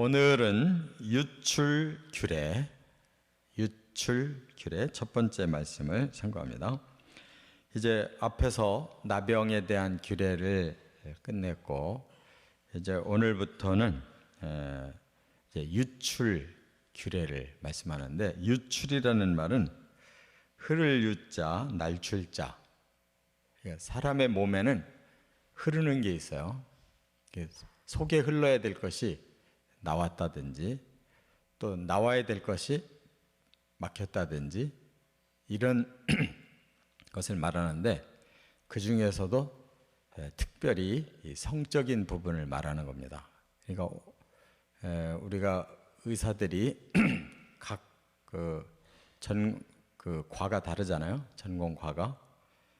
오늘은 유출규례, 유출규례 첫 번째 말씀을 참고합니다. 이제 앞에서 나병에 대한 규례를 끝냈고 이제 오늘부터는 이제 유출 규례를 말씀하는데 유출이라는 말은 흐를 유자, 날출자. 그러니까 사람의 몸에는 흐르는 게 있어요. 속에 흘러야 될 것이 나왔다든지 또 나와야 될 것이 막혔다든지 이런 것을 말하는데 그 중에서도 특별히 성적인 부분을 말하는 겁니다. 그러니까 우리가 의사들이 각그전그 그 과가 다르잖아요. 전공 과가.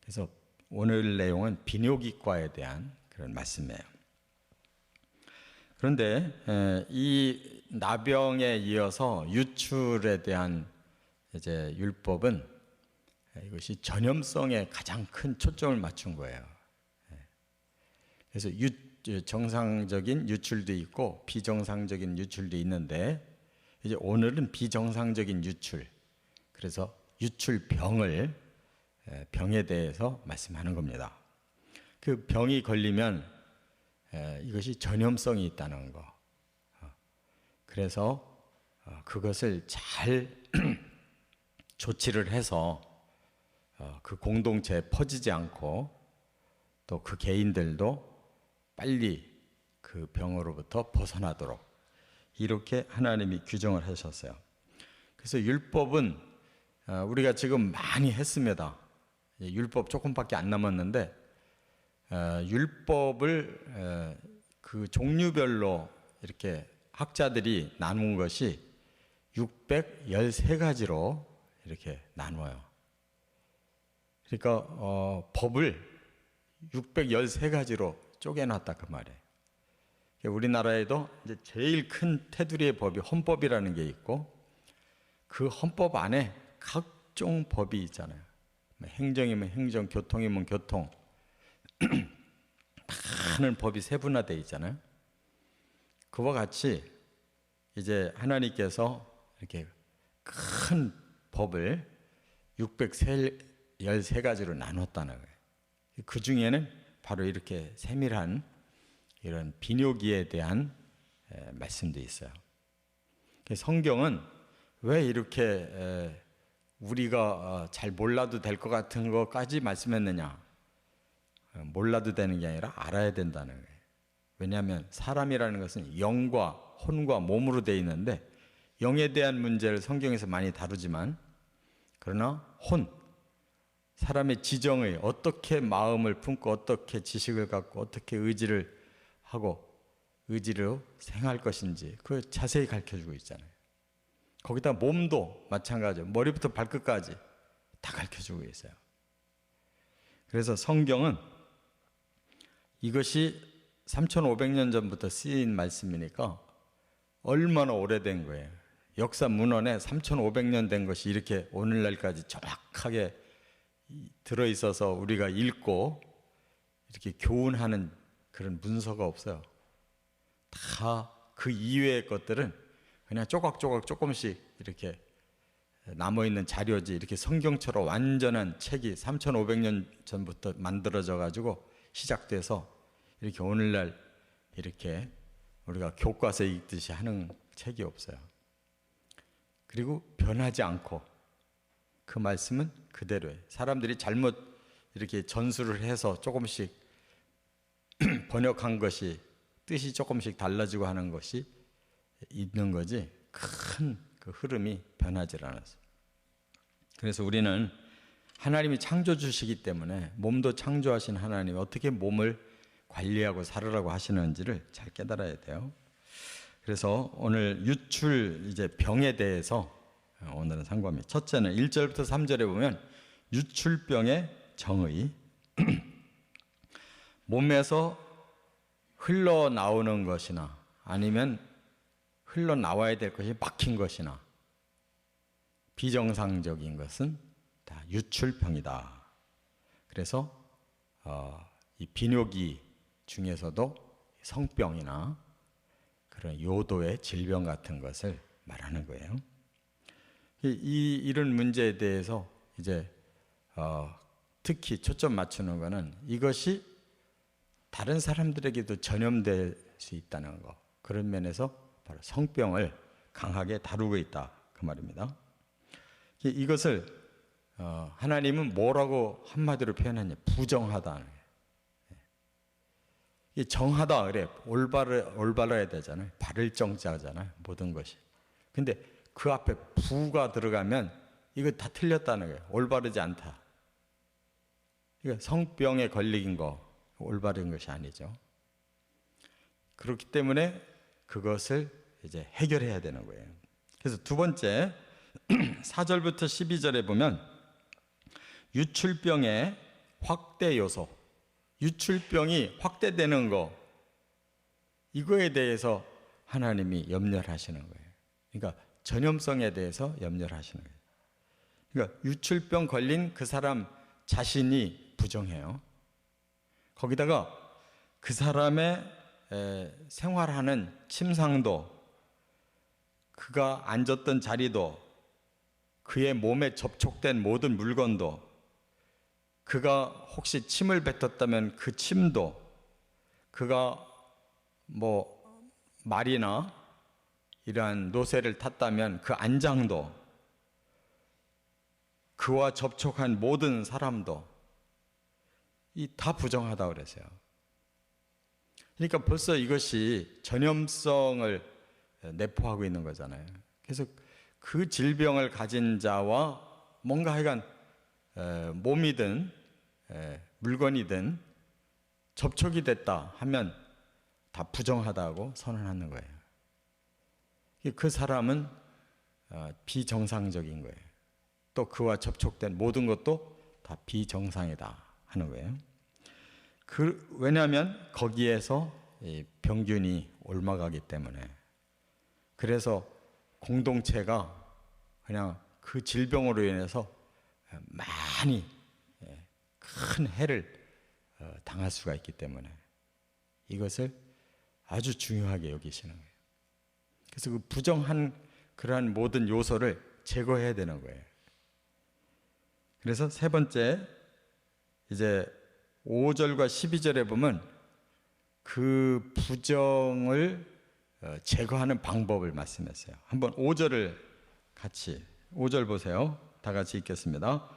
그래서 오늘 내용은 비뇨기과에 대한 그런 말씀이에요. 그런데 이 나병에 이어서 유출에 대한 이제 율법은 이것이 전염성에 가장 큰 초점을 맞춘 거예요. 그래서 유, 정상적인 유출도 있고 비정상적인 유출도 있는데 이제 오늘은 비정상적인 유출. 그래서 유출병을 병에 대해서 말씀하는 겁니다. 그 병이 걸리면 이것이 전염성이 있다는 거. 어, 그래서 어, 그것을 잘 조치를 해서 어, 그 공동체에 퍼지지 않고 또 그 개인들도 빨리 그 병으로부터 벗어나도록 이렇게 하나님이 규정을 하셨어요. 그래서 율법은 우리가 지금 많이 했습니다. 율법 조금밖에 안 남았는데 어, 율법을 어, 그 종류별로 이렇게 학자들이 나눈 것이 613가지로 이렇게 나눠요. 그러니까 어, 법을 613가지로 쪼개놨다 그 말이에요. 우리나라에도 이제 제일 큰 테두리의 법이 헌법이라는 게 있고 그 헌법 안에 각종 법이 있잖아요. 뭐 행정이면 행정, 교통이면 교통, 많은 법이 세분화되어 있잖아요. 그와 같이 이제 하나님께서 이렇게 큰 법을 613가지로 나눴다는 거예요. 그 중에는 바로 이렇게 세밀한 이런 비뇨기에 대한 말씀도 있어요. 성경은 왜 이렇게 우리가 어, 잘 몰라도 될 것 같은 것까지 말씀했느냐? 몰라도 되는 게 아니라 알아야 된다는 거예요. 왜냐하면 사람이라는 것은 영과 혼과 몸으로 되어 있는데 영에 대한 문제를 성경에서 많이 다루지만 그러나 혼, 사람의 지정의 어떻게 마음을 품고 어떻게 지식을 갖고 어떻게 의지를 하고 의지로 생할 것인지 그 자세히 가르쳐 주고 있잖아요. 거기다 몸도 마찬가지로 머리부터 발끝까지 다 가르쳐 주고 있어요. 그래서 성경은 이것이 3,500년 전부터 쓰인 말씀이니까 얼마나 오래된 거예요. 역사 문헌에 3,500년 된 것이 이렇게 오늘날까지 정확하게 들어 있어서 우리가 읽고 이렇게 교훈하는 그런 문서가 없어요. 다 그 이외의 것들은 그냥 조각조각 조금씩 이렇게 남아있는 자료지 이렇게 성경처럼 완전한 책이 3,500년 전부터 만들어져 가지고 시작돼서 이렇게 오늘날 이렇게 우리가 교과서 읽듯이 하는 책이 없어요. 그리고 변하지 않고 그 말씀은 그대로예요. 사람들이 잘못 이렇게 전수를 해서 조금씩 번역한 것이 뜻이 조금씩 달라지고 하는 것이 있는 거지 큰 그 흐름이 변하지 않았어. 그래서 우리는 하나님이 창조주시기 때문에 몸도 창조하신 하나님이 어떻게 몸을 관리하고 살으라고 하시는지를 잘 깨달아야 돼요. 그래서 오늘 유출 이제 병에 대해서 오늘은 상고합니다. 첫째는 1절부터 3절에 보면 유출병의 정의 몸에서 흘러나오는 것이나 아니면 흘러나와야 될 것이 막힌 것이나 비정상적인 것은 다 유출병이다. 그래서 어, 이 비뇨기 중에서도 성병이나 그런 요도의 질병 같은 것을 말하는 거예요. 이, 이 이런 문제에 대해서 이제 어, 특히 초점 맞추는 거는 이것이 다른 사람들에게도 전염될 수 있다는 거. 그런 면에서 바로 성병을 강하게 다루고 있다 그 말입니다. 이- 이것을 어, 하나님은 뭐라고 한마디로 표현하냐? 부정하다. 이 정하다 그래 올바르 올바라야 되잖아요. 바를 정자잖아요. 모든 것이. 근데 그 앞에 부가 들어가면 이거 다 틀렸다는 거예요. 올바르지 않다. 이거 성병에 걸린 거 올바른 것이 아니죠. 그렇기 때문에 그것을 이제 해결해야 되는 거예요. 그래서 두 번째 4절부터 12절에 보면 유출병의 확대 요소 유출병이 확대되는 거 이거에 대해서 하나님이 염려를 하시는 거예요. 그러니까 전염성에 대해서 염려를 하시는 거예요. 그러니까 유출병 걸린 그 사람 자신이 부정해요. 거기다가 그 사람의 에, 생활하는 침상도 그가 앉았던 자리도 그의 몸에 접촉된 모든 물건도 그가 혹시 침을 뱉었다면 그 침도 그가 뭐 말이나 이러한 노새를 탔다면 그 안장도 그와 접촉한 모든 사람도 이 다 부정하다 그랬어요. 그러니까 벌써 이것이 전염성을 내포하고 있는 거잖아요. 그래서 그 질병을 가진 자와 뭔가 하여간 에, 몸이든 에, 물건이든 접촉이 됐다 하면 다 부정하다고 선언하는 거예요. 그 사람은 어, 비정상적인 거예요. 또 그와 접촉된 모든 것도 다 비정상이다 하는 거예요. 그, 왜냐하면 거기에서 이 병균이 옮아가기 때문에 그래서 공동체가 그냥 그 질병으로 인해서 많이 예, 큰 해를 어, 당할 수가 있기 때문에 이것을 아주 중요하게 여기시는 거예요. 그래서 그 부정한 그러한 모든 요소를 제거해야 되는 거예요. 그래서 세 번째 이제 5절과 12절에 보면 그 부정을 어, 제거하는 방법을 말씀했어요. 한번 5절을 같이 5절 보세요. 다 같이 읽겠습니다.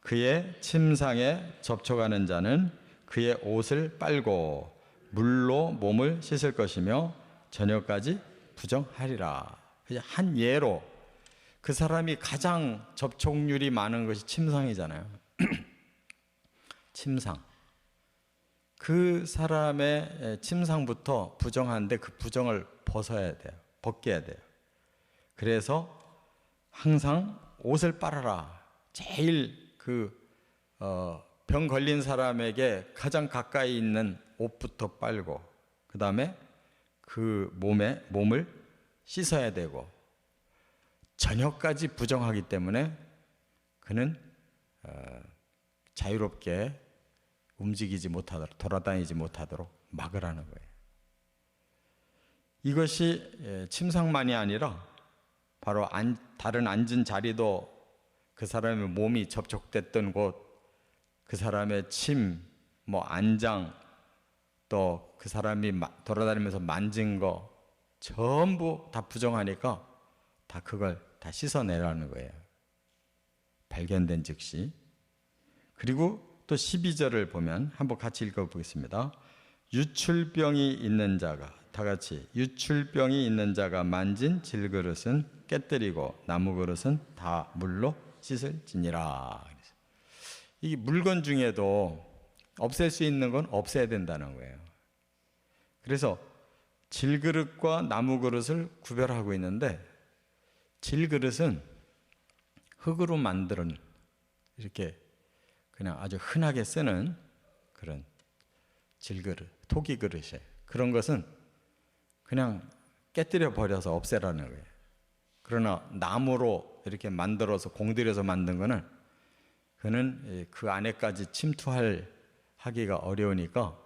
그의 침상에 접촉하는 자는 그의 옷을 빨고 물로 몸을 씻을 것이며 저녁까지 부정하리라. 한 예로 그 사람이 가장 접촉률이 많은 것이 침상이잖아요. 침상. 그 사람의 침상부터 부정하는데 그 부정을 벗어야 돼요. 벗겨야 돼요. 그래서 항상 옷을 빨아라. 제일 그, 어, 병 걸린 사람에게 가장 가까이 있는 옷부터 빨고, 그 다음에 그 몸에, 몸을 씻어야 되고, 저녁까지 부정하기 때문에 그는 어, 자유롭게 움직이지 못하도록 돌아다니지 못하도록 막으라는 거예요. 이것이 예, 침상만이 아니라 바로 안, 다른 앉은 자리도 그 사람의 몸이 접촉됐던 곳, 그 사람의 침, 뭐 안장, 또 그 사람이 마, 돌아다니면서 만진 거 전부 다 부정하니까 다 그걸 다 씻어내라는 거예요. 발견된 즉시. 그리고 또 12절을 보면 한번 같이 읽어보겠습니다. 유출병이 있는 자가 다 같이 유출병이 있는 자가 만진 질그릇은 깨뜨리고 나무 그릇은 다 물로 씻을지니라. 이 물건 중에도 없앨 수 있는 건 없애야 된다는 거예요. 그래서 질그릇과 나무 그릇을 구별하고 있는데 질그릇은 흙으로 만드는 이렇게 그냥 아주 흔하게 쓰는 그런 질그릇, 토기 그릇에 그런 것은 그냥 깨뜨려 버려서 없애라는 거예요. 그러나 나무로 이렇게 만들어서 공들여서 만든 거는 그는 그 안에까지 침투할 하기가 어려우니까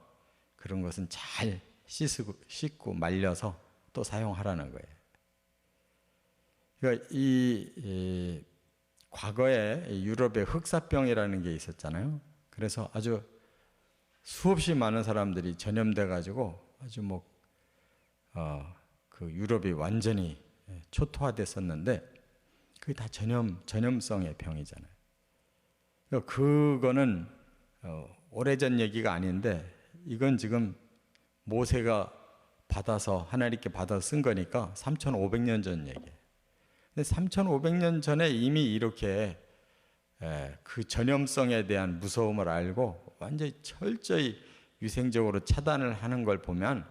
그런 것은 잘 씻고, 씻고 말려서 또 사용하라는 거예요. 그러니까 이, 이 과거에 유럽에 흑사병이라는 게 있었잖아요. 그래서 아주 수없이 많은 사람들이 전염돼 가지고 아주 뭐 어, 그 유럽이 완전히 초토화됐었는데 그게 다 전염 전염성의 병이잖아요. 그러니까 그거는 어, 오래전 얘기가 아닌데 이건 지금 모세가 받아서 하나님께 받아 쓴 거니까 3,500년 전 얘기예요. 근데 3,500년 전에 이미 이렇게 에, 그 전염성에 대한 무서움을 알고 완전히 철저히 위생적으로 차단을 하는 걸 보면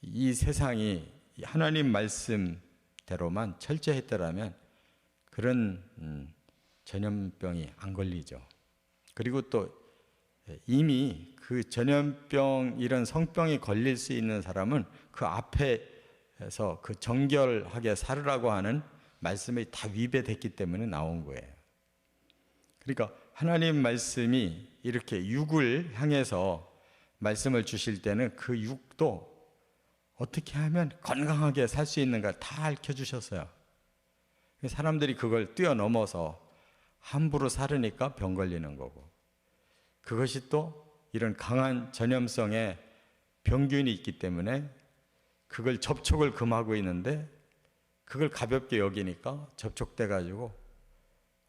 이 세상이 하나님 말씀대로만 철저했더라면 그런 음, 전염병이 안 걸리죠. 그리고 또 이미 그 전염병 이런 성병이 걸릴 수 있는 사람은 그 앞에서 그 정결하게 살으라고 하는 말씀이 다 위배됐기 때문에 나온 거예요. 그러니까 하나님 말씀이 이렇게 육을 향해서 말씀을 주실 때는 그 육도 어떻게 하면 건강하게 살 수 있는가 다 알려 주셨어요. 사람들이 그걸 뛰어넘어서 함부로 살으니까 병 걸리는 거고 그것이 또 이런 강한 전염성의 병균이 있기 때문에 그걸 접촉을 금하고 있는데 그걸 가볍게 여기니까 접촉돼 가지고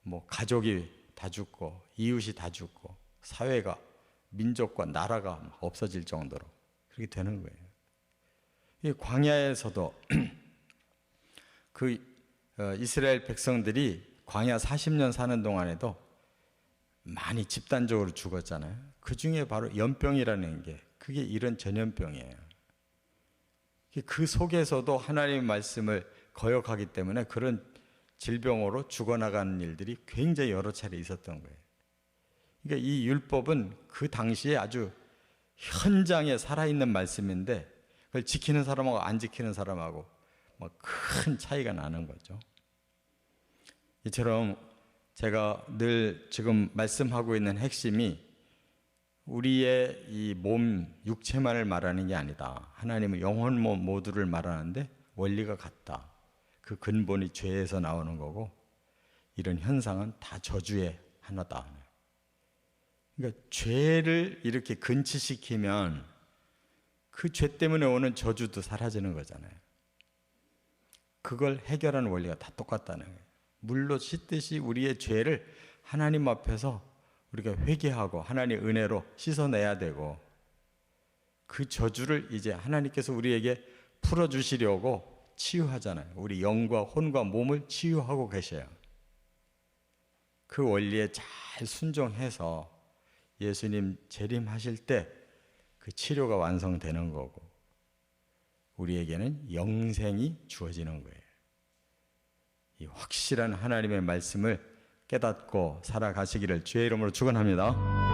뭐 가족이 다 죽고 이웃이 다 죽고 사회가 민족과 나라가 없어질 정도로 그렇게 되는 거예요. 이 광야에서도 그 어, 이스라엘 백성들이 광야 40년 사는 동안에도 많이 집단적으로 죽었잖아요. 그 중에 바로 연병이라는 게 그게 이런 전염병이에요. 그 속에서도 하나님의 말씀을 거역하기 때문에 그런 질병으로 죽어나가는 일들이 굉장히 여러 차례 있었던 거예요. 그러니까 이 율법은 그 당시에 아주 현장에 살아있는 말씀인데 그걸 지키는 사람하고 안 지키는 사람하고 뭐큰 차이가 나는 거죠. 이처럼 제가 늘 지금 말씀하고 있는 핵심이 우리의 이 몸, 육체만을 말하는 게 아니다. 하나님은 영혼 몸 모두를 말하는데 원리가 같다. 그 근본이 죄에서 나오는 거고 이런 현상은 다 저주의 하나다. 그러니까 죄를 이렇게 근치시키면 그 죄 때문에 오는 저주도 사라지는 거잖아요. 그걸 해결하는 원리가 다 똑같다는 거예요. 물로 씻듯이 우리의 죄를 하나님 앞에서 우리가 회개하고 하나님 은혜로 씻어내야 되고 그 저주를 이제 하나님께서 우리에게 풀어주시려고 치유하잖아요. 우리 영과 혼과 몸을 치유하고 계셔요. 그 원리에 잘 순종해서 예수님 재림하실 때 그 치료가 완성되는 거고 우리에게는 영생이 주어지는 거예요. 이 확실한 하나님의 말씀을 깨닫고 살아가시기를 주의 이름으로 축원합니다.